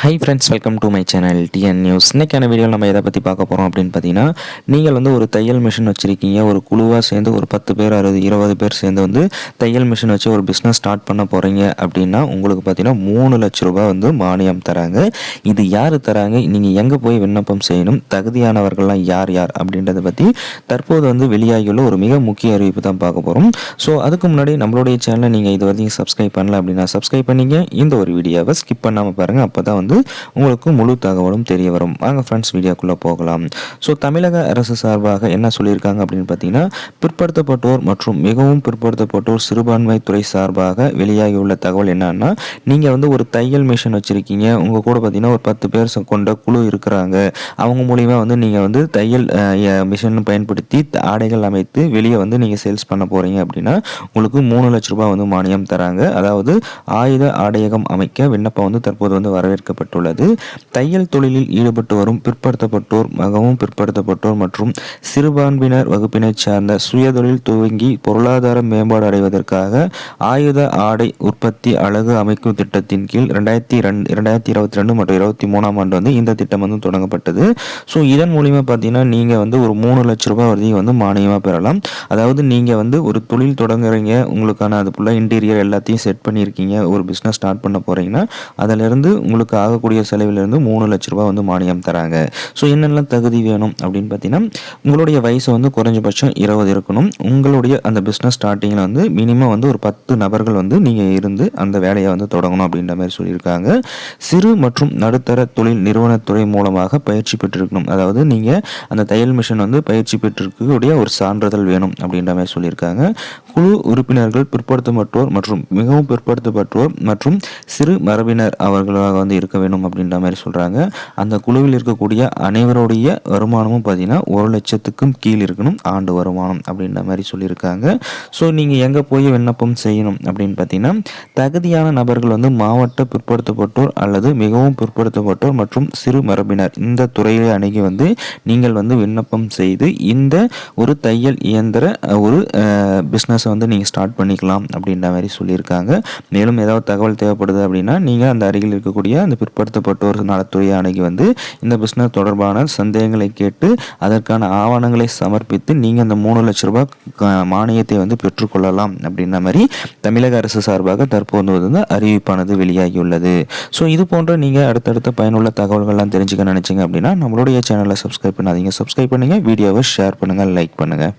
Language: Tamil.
Hi friends welcome to my channel T N news இன்றைக்கான வீடியோ நம்ம எதை பற்றி பார்க்க போகிறோம் அப்படின்னு பார்த்தீங்கன்னா நீங்கள் வந்து ஒரு தையல் மிஷின் வச்சுருக்கீங்க. ஒரு குழுவாக சேர்ந்து ஒரு பத்து பேர் அறுபது இருபது பேர் சேர்ந்து வந்து தையல் மிஷின் வச்சு ஒரு பிஸ்னஸ் ஸ்டார்ட் பண்ண போகிறீங்க அப்படின்னா உங்களுக்கு பார்த்தீங்கன்னா மூணு லட்ச ரூபாய் வந்து மானியம் தராங்க. இது யார் தராங்க? நீங்கள் எங்கே போய் விண்ணப்பம் செய்யணும்? தகுதியானவர்கள்லாம் யார் யார் அப்படின்றத பற்றி தற்போது வந்து வெளியாகியுள்ள ஒரு மிக முக்கிய அறிவிப்பு தான் பார்க்க போகிறோம் ஸோ அதுக்கு முன்னாடி நம்மளுடைய சேனலை நீங்கள் இது வரைக்கும் சப்ஸ்கிரைப் பண்ணல அப்படின்னா சப்ஸ்கிரைப் பண்ணிங்க. இந்த ஒரு வீடியோவை ஸ்கிப் பண்ணாமல் பாருங்கள் அப்போ தான் வந்து வந்து உங்களுக்கு முழு தகவலும் தெரிய வரும். வாங்க ஃப்ரெண்ட்ஸ் வீடியோக்குள்ளே போகலாம். ஸோ தமிழக அரசு சார்பாக என்ன சொல்லியிருக்காங்க அப்படின்னு பார்த்தீங்கன்னா பிற்படுத்தப்பட்டோர் மற்றும் மிகவும் பிற்படுத்தப்பட்டோர் சிறுபான்மை துறை சார்பாக வெளியாகியுள்ள தகவல் என்னன்னா நீங்கள் வந்து ஒரு தையல் மிஷின் வச்சுருக்கீங்க. உங்கள் கூட பார்த்தீங்கன்னா ஒரு பத்து பேர் கொண்ட குழு இருக்கிறாங்க. அவங்க மூலிமா வந்து நீங்கள் வந்து தையல் மிஷின் பயன்படுத்தி ஆடைகள் அமைத்து வெளியே வந்து நீங்கள் சேல்ஸ் பண்ண போகிறீங்க அப்படின்னா உங்களுக்கு மூணு லட்ச ரூபாய் வந்து மானியம் தராங்க. அதாவது ஆயுத ஆடையகம் அமைக்க விண்ணப்பம் வந்து தற்போது வந்து வரவேற்க அறிவிக்கப்பட்டுள்ளது தையல் தொழிலில் ஈடுபட்டு வரும் பிற்படுத்தப்பட்டோர் மிகவும் பிற்படுத்தப்பட்டோர் மற்றும் சிறுபான்மையினர் வகுப்பினை சார்ந்த சுயதொழில் துவங்கி பொருளாதார மேம்பாடு அடைவதற்காக ஆயுத ஆடை உற்பத்தி அழகு அமைக்கும் திட்டத்தின் கீழ் ரெண்டாயிரத்தி ரெண்டு இரண்டாயிரத்தி இருபத்தி ரெண்டு மற்றும் இருபத்தி மூணாம் ஆண்டு வந்து இந்த திட்டம் வந்து தொடங்கப்பட்டது. ஸோ இதன் மூலியமா பார்த்தீங்கன்னா நீங்கள் வந்து ஒரு மூணு லட்ச ரூபாய் வரைக்கும் வந்து மானியமாக பெறலாம். அதாவது நீங்கள் வந்து ஒரு தொழில் தொடங்குறீங்க உங்களுக்கான அதுக்குள்ள இன்டீரியர் எல்லாத்தையும் செட் பண்ணியிருக்கீங்க ஒரு பிஸ்னஸ் ஸ்டார்ட் பண்ண போகிறீங்கன்னா அதிலிருந்து உங்களுக்கு ஆகக்கூடிய செலவிலிருந்து மூணு லட்ச ரூபாய் வந்து மானியம் தராங்க. ஸோ என்னெல்லாம் தகுதி வேணும் அப்படின்னு பார்த்தீங்கன்னா உங்களுடைய வயசு வந்து குறைஞ்சபட்சம் இருபது இருக்கணும். உங்களுடைய அந்த பிஸ்னஸ் ஸ்டார்டிங்கில் வந்து மினிமம் வந்து ஒரு பத்து நபர்கள் வந்து நீங்கள் இருந்து அந்த வேலையை வந்து தொடங்கணும் அப்படின்ற மாதிரி சொல்லியிருக்காங்க. சிறு மற்றும் நடுத்தர தொழில் நிறுவனத்துறை மூலமாக பயிற்சி பெற்றிருக்கணும். அதாவது நீங்கள் அந்த தையல் மிஷின் வந்து பயிற்சி பெற்றிருக்கக்கூடிய ஒரு சான்றிதழ் வேணும் அப்படின்ற மாதிரி சொல்லியிருக்காங்க. குழு உறுப்பினர்கள் பிற்படுத்தப்பட்டோர் மற்றும் மிகவும் பிற்படுத்தப்பட்டோர் மற்றும் சிறு மரபினர் அவர்களாக வந்து இருக்க வேணும் அப்படின்ற மாதிரி சொல்கிறாங்க அந்த குழுவில் இருக்கக்கூடிய அனைவருடைய வருமானமும் பார்த்தீங்கன்னா ஒரு லட்சத்துக்கும் கீழ் இருக்கணும் ஆண்டு வருமானம் அப்படின்ற மாதிரி சொல்லியிருக்காங்க. ஸோ நீங்கள் எங்கே போய் விண்ணப்பம் செய்யணும் அப்படின்னு பார்த்தீங்கன்னா தகுதியான நபர்கள் வந்து மாவட்ட பிற்படுத்தப்பட்டோர் அல்லது மிகவும் பிற்படுத்தப்பட்டோர் மற்றும் சிறு மரபினர் இந்த துறையை அணுகி வந்து நீங்கள் வந்து விண்ணப்பம் செய்து இந்த ஒரு தையல் இயந்திர ஒரு பிஸ்னஸை வந்து நீங்கள் ஸ்டார்ட் பண்ணிக்கலாம் அப்படின்ற மாதிரி சொல்லியிருக்காங்க. மேலும் ஏதாவது தகவல் தேவைப்படுது அப்படின்னா நீங்கள் அந்த அருகில் இருக்கக்கூடிய அந்த பிற்படுத்தப்பட்டோர் நலத்துறை அணுகி வந்து இந்த பிஸ்னஸ் தொடர்பான சந்தேகங்களை கேட்டு அதற்கான ஆவணங்களை சமர்ப்பித்து நீங்கள் அந்த மூணு லட்ச ரூபாய் மானியத்தை வந்து பெற்றுக்கொள்ளலாம் அப்படின்ன மாதிரி தமிழக அரசு சார்பாக தற்போது வந்து அறிவிப்பானது வெளியாகியுள்ளது. ஸோ இது போன்ற நீங்கள் அடுத்தடுத்த பயனுள்ள தகவல்கள்லாம் தெரிஞ்சுக்க நினச்சிங்க அப்படின்னா நம்மளுடைய சேனலை சப்ஸ்கிரைப் பண்ணாதீங்க. சப்ஸ்கிரைப் பண்ணுங்கள் வீடியோவை ஷேர் பண்ணுங்கள் லைக் பண்ணுங்கள்